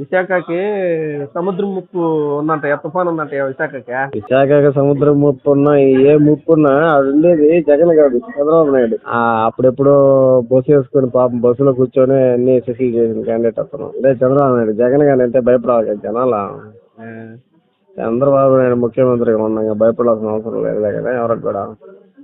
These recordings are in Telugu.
విశాఖకి సముద్రం ముప్పు ఉందంట తుఫాన్ ఉందంట విశాఖకి? విశాఖ సముద్రం ముప్పు ఉన్నా ఏ ముప్పు ఉన్నా అది ఉండేది జగన్ కాదు చంద్రబాబు నాయుడు. అప్పుడెప్పుడో బస్సు వేసుకొని పాపం బస్సులో కూర్చొని అన్ని సెటిల్ చేసిన క్యాండిడేట్ అతను. అదే చంద్రబాబు నాయుడు జగన్ గాని అంటే భయపడాలి జనాల. చంద్రబాబు నాయుడు ముఖ్యమంత్రిగా ఉన్నాక భయపడాల్సిన అవసరం లేదు కదా ఎవరికి కూడా.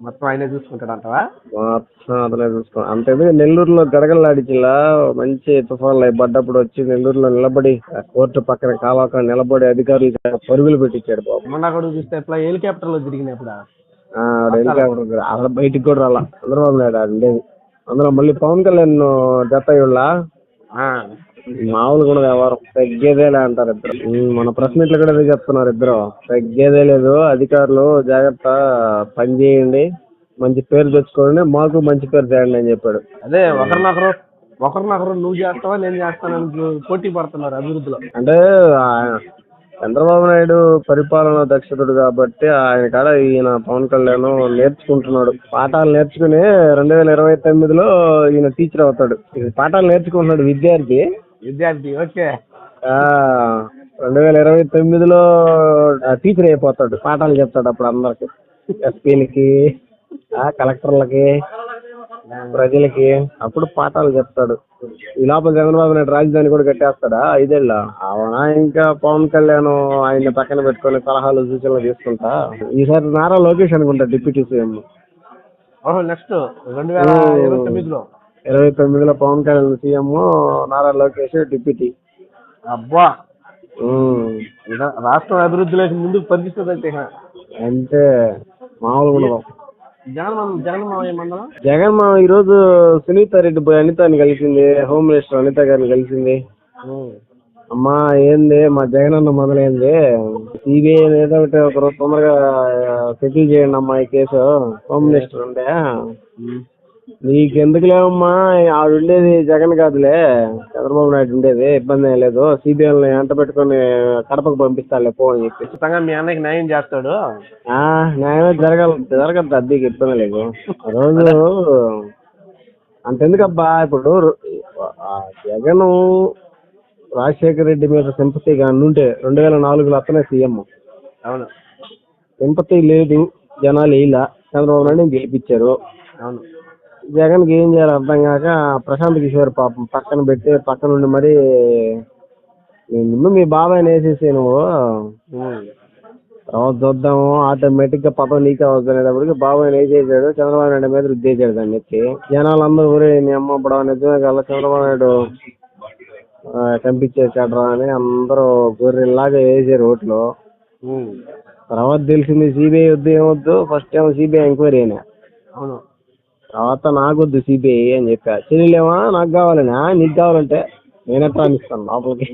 మొత్తం ఆయనే చూసుకుంటాడంటవా? మొత్తం అతనే చూసుకో అంతేందుకు నెల్లూరులో గడగడలాడిచిలా మంచి తుఫాన్లు పడ్డప్పుడు వచ్చి నెల్లూరులో నిలబడి కోర్టు పక్కన కావాక నిలబడి అధికారులు పరుగులు పెట్టించాడు బాబు. మొన్న కూడా చూస్తే ఇట్లా హెలికాప్టర్లో తిరిగినప్పుడు హెలికాప్టర్. అసలు బయటికి కూడా రాలా. చంద్రబాబు నాయుడు ఉండేది. అందులో మళ్ళీ పవన్ కళ్యాణ్ జత మామూలుగా ఉండదు వ్యవహారం తగ్గేదేలే అంటారు ఇద్దరు. మన ప్రెస్ మీట్లు కూడా అదే చెప్తున్నారు ఇద్దరు. తగ్గేదే లేదు అధికారులు జాగ్రత్త పని చేయండి మంచి పేరు తెచ్చుకోండి మాకు మంచి పేరు తేయండి అని చెప్పాడు. అదే ఒకరినొకరు ఒకరినొకరు నువ్వు చేస్తావా నేను చేస్తానని పోటీ పడుతున్నారు అభివృద్ధిలో. అంటే చంద్రబాబు నాయుడు పరిపాలన దక్షతుడు కాబట్టి ఆయన కాడ ఈయన పవన్ కళ్యాణ్ నేర్చుకుంటున్నాడు. పాఠాలు నేర్చుకుని రెండు వేల ఇరవై తొమ్మిదిలో ఈయన టీచర్ అవుతాడు. పాఠాలు నేర్చుకుంటున్నాడు విద్యార్థి. విద్యార్థి ఓకే. రెండు వేల ఇరవై తొమ్మిదిలో టీచర్ అయిపోతాడు. పాఠాలు చెప్తాడు అప్పుడు అందరికి. ఎస్పీలకి కలెక్టర్లకి ప్రజలకి. అప్పుడు పాఠాలు చెప్తాడు. ఈ లోపల చంద్రబాబు నాయుడు రాజధాని కూడా కట్టేస్తాడా? ఐదేళ్ళ. అవునా? ఇంకా పవన్ కళ్యాణ్ ఆయన పక్కన పెట్టుకొని సలహాలు సూచనలు తీసుకుంటా? ఈసారి నారా లోకేష్ అనుకుంటా డిప్యూటీ సీఎం. నెక్స్ట్. రెండు వేల ఇరవై తొమ్మిదిలో. ఇరవై తొమ్మిదిలో Pawan Kalyan C M Nara Lokesh deputy. అబ్బా! రాష్ట్రం అభివృద్ధిలోకి ముందుకు పరిగిస్తుంది అయితే ఇక. అంటే మామూలుగా జగన్ ఈ రోజు సునీత రెడ్డి పోయి అనితని కలిసింది హోమ్ మినిస్టర్ అనిత గారిని కలిసింది. అమ్మా ఏంది మా జగన్ అన్న మొదలైంది. సిబిఐ ఏదో ఒకటి ఒక రోజు తొందరగా సెటిల్ చేయండి అమ్మా ఈ కేసు. హోమ్ మినిస్టర్ ఉండే. నీకెందుకు లేవమ్మా ఆవిడ ఉండేది జగన్ కాదులే. చంద్రబాబు నాయుడు ఉండేది ఇబ్బంది ఏం లేదు. సిబిఐని ఎంట పెట్టుకొని కడపకు పంపిస్తాలే పో అని చెప్పి ఖచ్చితంగా మీ అన్నయ్యకి న్యాయం చేస్తాడు. ఆ న్యాయమే జరగాలి. జరగద్దు అద్దెకి ఇబ్బంది లేదు. ఆ రోజు అంతెందుకబ్బా ఇప్పుడు ఆ జగన్ రాజశేఖర రెడ్డి మీద సింపతిగా ఉంటే రెండు వేల నాలుగులో అతనే సీఎం. అవును. సింపతి లేదు జనాలు ఇలా చంద్రబాబు నాయుడు గెలిపించారు. అవును. జగన్కి ఏం చేయాలో అర్థం కాక ప్రశాంత్ కిషోర్ పాపం పక్కన పెట్టి పక్కన ఉండి మరి ముందు మీ బాబాయ్ని వేసేసి నువ్వు. తర్వాత చూద్దాము ఆటోమేటిక్గా పదం నీకే అవుతునేటప్పటికి బాబాయ్ చేశాడు చంద్రబాబు నాయుడు మీద రుద్దేశాడు దాన్ని ఎత్తి. జనాలు అందరూ ఊరే నీ అమ్మ ఇప్పుడు నిజమే కదా చంద్రబాబు నాయుడు ఆ, చంపించేసాడు అని అందరూ గొర్రెల్లాగా వేసారు ఓట్లు. తర్వాత తెలిసింది సిబిఐ వద్దు ఏమొద్దు ఫస్ట్ ఏమో సిబిఐ ఎంక్వైరీ అయినా. అవును. తర్వాత నాకొద్దు సిబిఐ అని చెప్పా. చెల్లెలేమా నాకు కావాలనా నీకు కావాలంటే నేనెట్లా ఇస్తాను లోపలికి.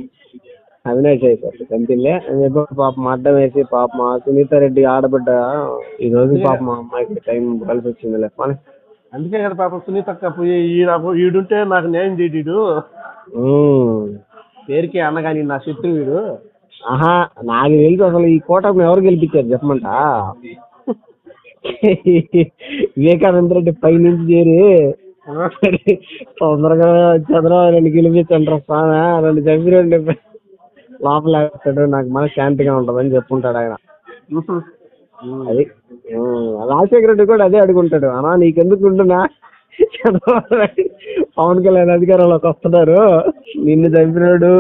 అవినాష్ అయిపోతుంది కంపెనీలే అని చెప్పి పాపం అడ్డం వేసి పాప మా సునీత రెడ్డి ఆడబిడ్డ ఈ రోజు పాప మా అమ్మాయికి టైం కలిసి వచ్చిందిలే పని. అందుకే కదా పాపం సునీత అక్క పోయి ఈడ- ఈడుంటే నాకు న్యాయం చేయడు. పేరుకి అన్నగాని నా శత్రువుడు ఆహా నాకు తెలిసి అసలు ఈ కోటకు ఎవరు గెలిపించారు చెప్పమంట? వివేకానంద రెడ్డి పై నుంచి చేరి తొందరగా చంద్రబాబు రెండు గెలిపించండి స్వామి రెండు చంపిరండి లోపల వేస్తాడు నాకు మన శాంతిగా ఉంటుందని చెప్పుకుంటాడు ఆయన. అది రాజశేఖర రెడ్డి కూడా అదే అడుగుంటాడు. అనా నీకెందుకు ఉంటున్నా? చంద్రబాబు పవన్ కళ్యాణ్ అధికారంలోకి వస్తున్నారు. నిన్ను చంపినాడు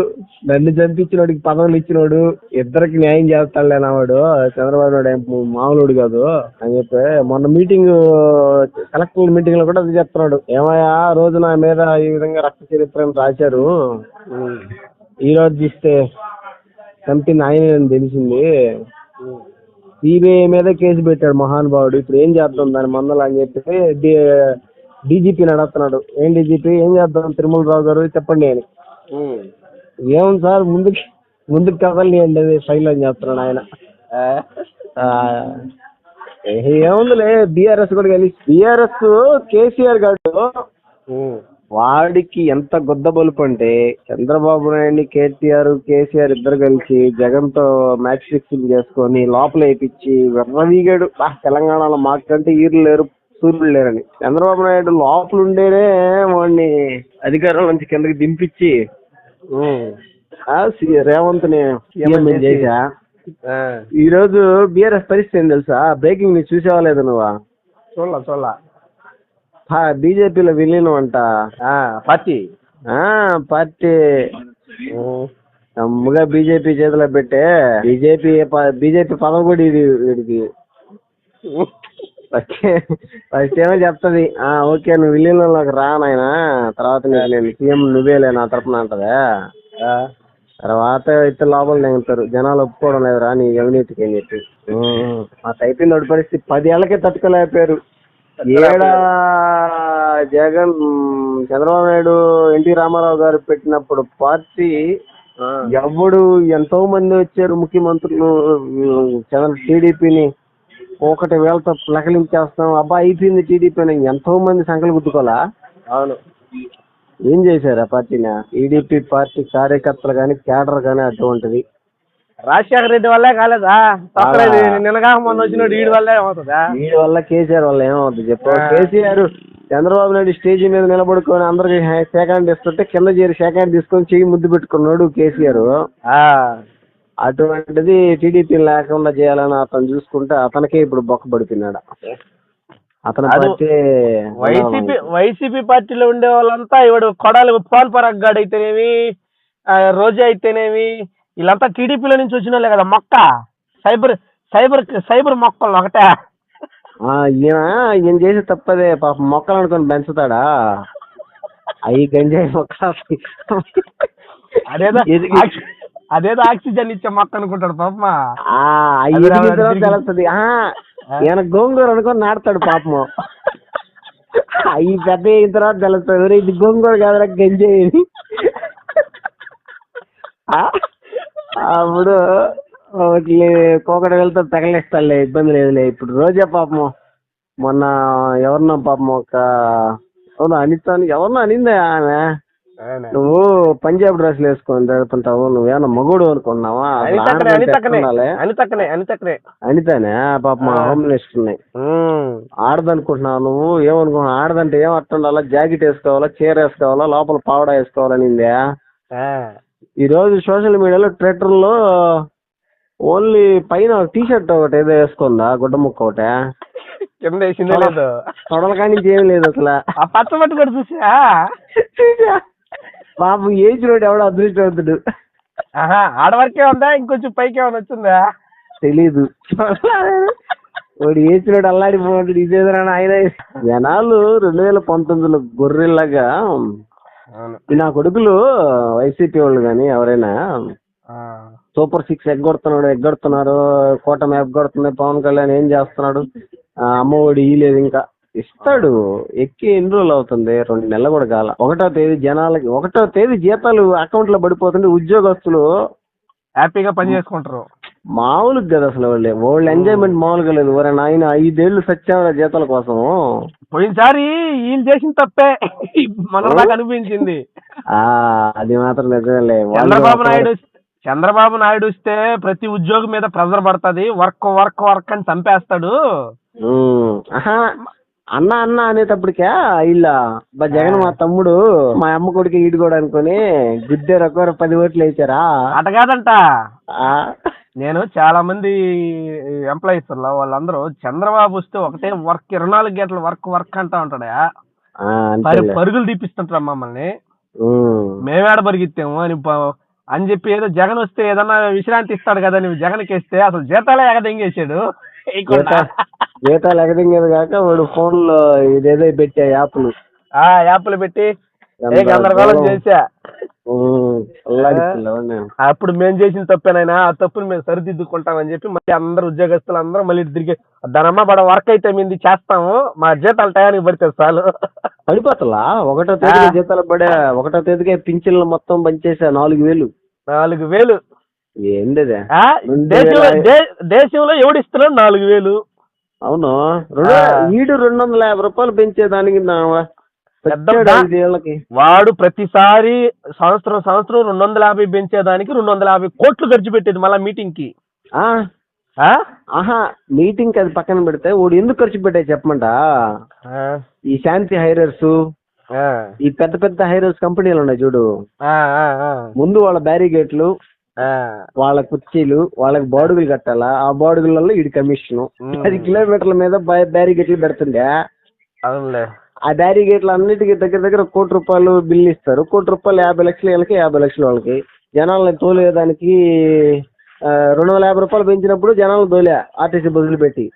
నన్ను చంపించినోడికి పదవులు ఇచ్చినోడు ఇద్దరికి న్యాయం చేస్తాడులే వాడు చంద్రబాబు నాయుడు ఏం మామూలుడు కాదు అని చెప్పి మొన్న మీటింగ్ కలెక్టర్ మీటింగ్లో కూడా అది చెప్తున్నాడు. ఏమయ్యా రోజు నా మీద ఈ విధంగా రక్త చరిత్రను రాశారు. ఈ రోజు చూస్తే చంపిన ఆయన అని తెలిసింది. సిబిఐ మీద కేసు పెట్టాడు మహానుభావుడు. ఇప్పుడు ఏం చేద్దాం దాని మందలు అని చెప్పి డీజీపీ అడుగుతున్నాడు. ఏం డీజీపీ? ఏం చేద్దాం? తిరుమల రావు గారు చెప్పండి అని. ఏముంది సార్? ముందుకి ముందుకు కదలి అండి అది ఫైల్ అని చెప్తున్నాడు ఆయన ఏముందిలే బీఆర్ఎస్ కూడా కలిసి బీఆర్ఎస్ కేసీఆర్ గారు వాడికి ఎంత గుద్ద బలుపు అంటే చంద్రబాబు నాయుడిని కేటీఆర్ కేసీఆర్ ఇద్దరు కలిసి జగన్తో మ్యాచ్ ఫిక్సింగ్ చేసుకొని లోపల వేయించి వెర్రవీగాడు. "బా, తెలంగాణలో మాకంటే ఈర్లు లేరు సూర్యులు లేరని. చంద్రబాబు నాయుడు లోపల ఉండేనే వాడిని అధికారం నుంచి కిందకి దింపించి చేసి. ఆ, ఈ రోజు బీఆర్ఎస్ పరిస్థితి ఏం తెలుసా? బ్రేకింగ్ న్యూస్ చూసావా లేదు నువ్వు? చూడలా చూడలా. బీజేపీలో విలీనం అంట. పార్టీ. ఆ, పార్టీ. నమ్ముగా బీజేపీ చేతిలో పెట్టే. బీజేపీ బీజేపీ పదవి కూడా ఇది వీడికి. ఫస్ట్ ఏమో చెప్తుంది ఆ ఓకే నువ్వు విలీనంలోకి రా నాయనా తర్వాత నీకు నేను సీఎం నువ్వేలే నా తరపున అంటదే? తర్వాత ఇతర లోపల తెగుతారు జనాలు ఒప్పుకోవడం లేదురా నీ అవినీతికి అని చెప్పి. ఆ అయిపోయింది వాడి పరిస్థితి పది ఏళ్ళకే తట్టుకోలేకపోయారు. ఏడా జగన్ చంద్రబాబు నాయుడు ఎన్టీ రామారావు గారు పెట్టినప్పుడు పార్టీ ఎవడు ఎంతో మంది వచ్చారు ముఖ్యమంత్రులు టీడీపీని ఒకటి వేలతో ప్లకలించేస్తాం అబ్బా అయిపోయింది టీడీపీ అని ఎంతో మంది సంకలు గుద్దుకోవాలా? అవును. ఏం చేశారు ఆ పార్టీని? టీడీపీ పార్టీ కార్యకర్తలు కానీ కేడర్ కానీ అటువంటిది. రాజశేఖర రెడ్డి వల్లే కాలేదా. నిన్నగా మొన్న వచ్చిన వీడి వల్లే అవుతుందా? వీడి వల్ల కేసీఆర్ వల్ల ఏమవుతుంది చెప్పు. ఆ. కేసీఆర్ చంద్రబాబు నాయుడు స్టేజ్ మీద నిలబడుకొని అందరికి హ్యాండ్ ఇస్తుంటే కింద చేరి హ్యాండ్ తీసుకొని చెయ్యి ముద్దు పెట్టుకున్నాడు కేసీఆర్. అటువంటిది టీడీపీ లేకుండా చేయాలని అతను చూసుకుంటే అతనికే ఇప్పుడు బొక్క పడుతున్నాడు అతని వైసీపీ వైసీపీ పార్టీలో ఉండే వాళ్ళంతా ఇవాడు కొడాలి పాల్ పరాగ్ గాడు అయితేనేమి రోజా అయితేనేమి వీళ్ళంతా టీడీపీలో నుంచి వచ్చిన వాళ్ళే కదా మొక్క. సైబర్ సైబర్ సైబర్ మొక్కలు ఒకటే. ఆ, ఈయన ఈయన చేసే తప్పదే పాపం మొక్కలు అనుకొని పెంచుతాడా? అవి గంజాయి మొక్కలు. అదేదో అదేదో ఆక్సిజన్ ఇచ్చే మొక్క అనుకుంటాడు పాపమా. తెలుస్తుంది. ఆ, ఈయన గోంగూర అనుకొని నాడతాడు పాపము. అవి పెద్ద అయిన తర్వాత తెలుస్తుంది. "ఒరేయ్, ఇది గోంగూర కాదురా గంజాయి అని." ఆ, అప్పుడు కోకట వెళ్తే తగలేస్తాడులే ఇబ్బంది లేదులే. ఇప్పుడు రోజా పాపము మొన్న ఎవరినో పాపం ఒక అవును అనితాని ఎవరినో అనిందే ఆమె? నువ్వు పంజాబ్ డ్రెస్లు వేసుకొని తిరుగుతుంటావు నువ్వేమన్నా మగుడు అనుకున్నావా? అనితక్కనే అనితక్కనే అనితానే పాప మా ఆ. హోమ్ మినిస్టర్ ఉన్నాయి ఉమ్. ఆడదనుకుంటున్నావు నువ్వు ఏమనుకుంటున్నావు? ఆడదంటే ఏం అట్టుండాలా జాకెట్ వేసుకోవాలా? చీర వేసుకోవాలా? లోపల పావడా వేసుకోవాలనిందే. ఈ రోజు సోషల్ మీడియాలో ట్విట్టర్లో ఓన్లీ పైన టీ షర్ట్ ఒకటి ఏదో వేసుకుందా గుడ్డ ముక్క ఒకటి? కింద వేసిందే లేదు. తొడల నుంచి ఏం లేదు అసలు. ఆ పచ్చ కూడా చూసా. పాపం ఏజ్ రోడ్ ఎవడో అదృష్టవంతుడు. ఆడవరకే ఉందా? ఇంకొంచెం పైకి ఏమైనా వచ్చిందా? తెలీదు. వాడు ఏచినాడు అల్లాడిపోతాడు ఇదేదరా ఆయన. జనాలు రెండు వేల పంతొమ్మిదిలో గొర్రెల్లాగా నా కొడుకులు వైసీపీ వాళ్ళు కానీ ఎవరైనా సూపర్ సిక్స్ ఎగ్గొడుతున్నాడు ఎగ్గొడుతున్నారు కూటమి ఎగ్గొడుతుంది పవన్ కళ్యాణ్ ఏం చేస్తున్నాడు అమ్మఒడి ఇయ్యలేదు ఇంకా. ఇస్తాడు. ఎక్కి ఎన్ని రోజులు అవుతుంది. రెండు నెలలు కూడా కాల. ఒకటో తేదీ జనాలకి ఒకటో తేదీ జీతాలు అకౌంట్లో పడిపోతుంటే ఉద్యోగస్తులు హ్యాపీగా పని చేసుకుంటారు. మామూలుగా కదా అసలు వాళ్ళు. వాళ్ళ ఎంజాయ్మెంట్ మామూలుగా లేదు. ఒరే నాయన ఐదేళ్ళు సత్యాన జీతాల కోసం. పోయినసారి ఈయన చేసిన తప్పే. మన అనిపించింది. ఆ అది మాత్రం నిజమేలే. వాళ్ళు చంద్రబాబు నాయుడు చంద్రబాబు నాయుడు వస్తే ప్రతి ఉద్యోగి మీద ప్రెజర్ పడుతుంది. వర్క్ వర్క్ వర్క్ అని చంపేస్తాడు. అన్న అన్న అనేటప్పటికే ఇల్ల బా జగన్ మా తమ్ముడు మా అమ్మ కొడుకు ఈడు కూడా అనుకుని గుద్దారు ఒక్కొరు పది ఓట్లు వేసారా? అట కాదంట. నేను చాలా మంది ఎంప్లాయీస్ వాళ్ళందరూ చంద్రబాబు వస్తే ఒకటే వర్క్ ఇరవై నాలుగు గంటల వర్క్ వర్క్ అంటా ఉంటాడా? పరి పరుగులు తీపిస్తుంటారు మమ్మల్ని? మేమేడ పరిగెత్తాము అని అని చెప్పి ఏదో జగన్ వస్తే ఏదన్నా విశ్రాంతి ఇస్తాడు కదా నువ్వు జగన్కి ఇస్తే అసలు జీతాలే ఎగదెంగేసాడు జీతాలు ఎగదింగేది కాక వాడు ఫోన్లో ఇదేదో పెట్టా యాప్లు. ఆ యాప్లు పెట్టి గందరగోళం. చేశా. అప్పుడు మేము చేసిన తప్పేనైనా ఆ తప్పుని మేము సరిదిద్దుకుంటామని చెప్పి మళ్ళీ అందరు ఉద్యోగస్తులు అందరూ మళ్ళీ తిరిగి దానమ్మ బడ వర్క్ అయితే మీది చేస్తాము మా జీతాలు టయానికి పడితే చాలు. పడిపోతలా? ఒకటో తేదీ జీతాలు పడే ఒకటో తేదీకే పింఛన్లు మొత్తం పంచేసా నాలుగు వేలు. నాలుగు వేలు. దేశంలో ఎవడిస్తున్నాడు? నాలుగు వేలు. అవును. వీడు రెండు వందల యాభై రూపాయలు పెంచేదానికి వాడు ప్రతిసారి సంవత్సరం సంవత్సరం రెండు వందల యాభై పెంచేదానికి రెండు వందల యాభై కోట్లు ఖర్చు పెట్టేది మళ్ళా మీటింగ్కి? ఆహా మీటింగ్ అది పక్కన పెడితే వాడు ఎందుకు ఖర్చు పెట్టాయి చెప్పమంట. ఈ శాంతి హైరర్స్ ఈ పెద్ద పెద్ద హైరోస్ కంపెనీలు ఉన్నాయి చూడు. ముందు వాళ్ళ బ్యారిగేట్లు. వాళ్ళ కుర్చీలు వాళ్ళకి బాడుగులు కట్టాలా? ఆ బాడుగులలో ఈడి కమిషన్. పది కిలోమీటర్ల మీద బ్యారిగేట్లు పెడుతుండే. ఆ బ్యారిగేట్లు అన్నిటికీ దగ్గర దగ్గర కోటి రూపాయలు బిల్లు ఇస్తారు. కోటి రూపాయలు యాభై లక్షలు వీళ్ళకి యాభై లక్షలు వాళ్ళకి. జనాల్ని తోలేదానికి రెండు వందల యాభై రూపాయలు పెంచినప్పుడు జనాలను తోలే ఆర్టీసీ బస్సులు పెట్టి.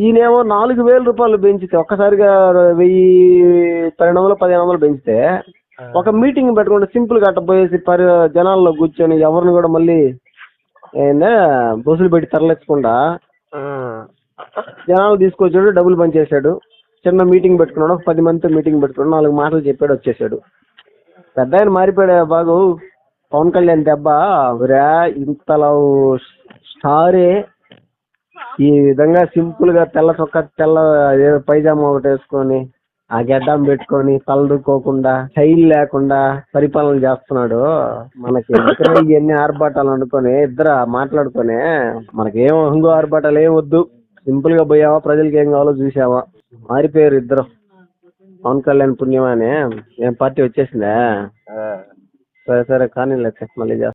ఈయనేమో నాలుగు వేల రూపాయలు పెంచితే ఒక్కసారిగా వెయ్యి పన్నెండు వందలు పదిహేను వందలు పెంచితే ఒక మీటింగ్ పెట్టుకుంటే సింపుల్గా అట్టపోయేసి పరి జనాల్లో కూర్చొని ఎవరిని కూడా మళ్ళీ ఏందే బస్సులు పెట్టి తరలించకుండా. జనాలు తీసుకొచ్చాడు డబ్బులు పనిచేశాడు చిన్న మీటింగ్ పెట్టుకున్నాడు ఒక పది మందితో మీటింగ్ పెట్టుకున్నాడు నాలుగు మాటలు చెప్పాడు వచ్చేసాడు పెద్ద ఆయన మారిపోయాడు బాగు పవన్ కళ్యాణ్ దెబ్బ. ఒరే ఇంతలా స్టారే. ఈ విధంగా సింపుల్గా తెల్ల చొక్కా తెల్ల పైజామా ఒకటి వేసుకొని ఆ గెడ్డం పెట్టుకొని తలదుకోకుండా స్టైల్ లేకుండా పరిపాలన చేస్తున్నాడు. మనకి ఎందుకురా ఇవన్నీ ఆర్భాటాలు అనుకొని ఇద్దరు మాట్లాడుకొని మనకేం హంగు ఆర్భాటాలు ఏం వద్దు. సింపుల్గా పోయావా? ప్రజలకి ఏం కావాలో చూసావా మారిపోయారు ఇద్దరు. పవన్ కళ్యాణ్ పుణ్యమానే. ఏం పార్టీ వచ్చేసిందా. సరే సరే కానీ మళ్ళీ చేస్తా.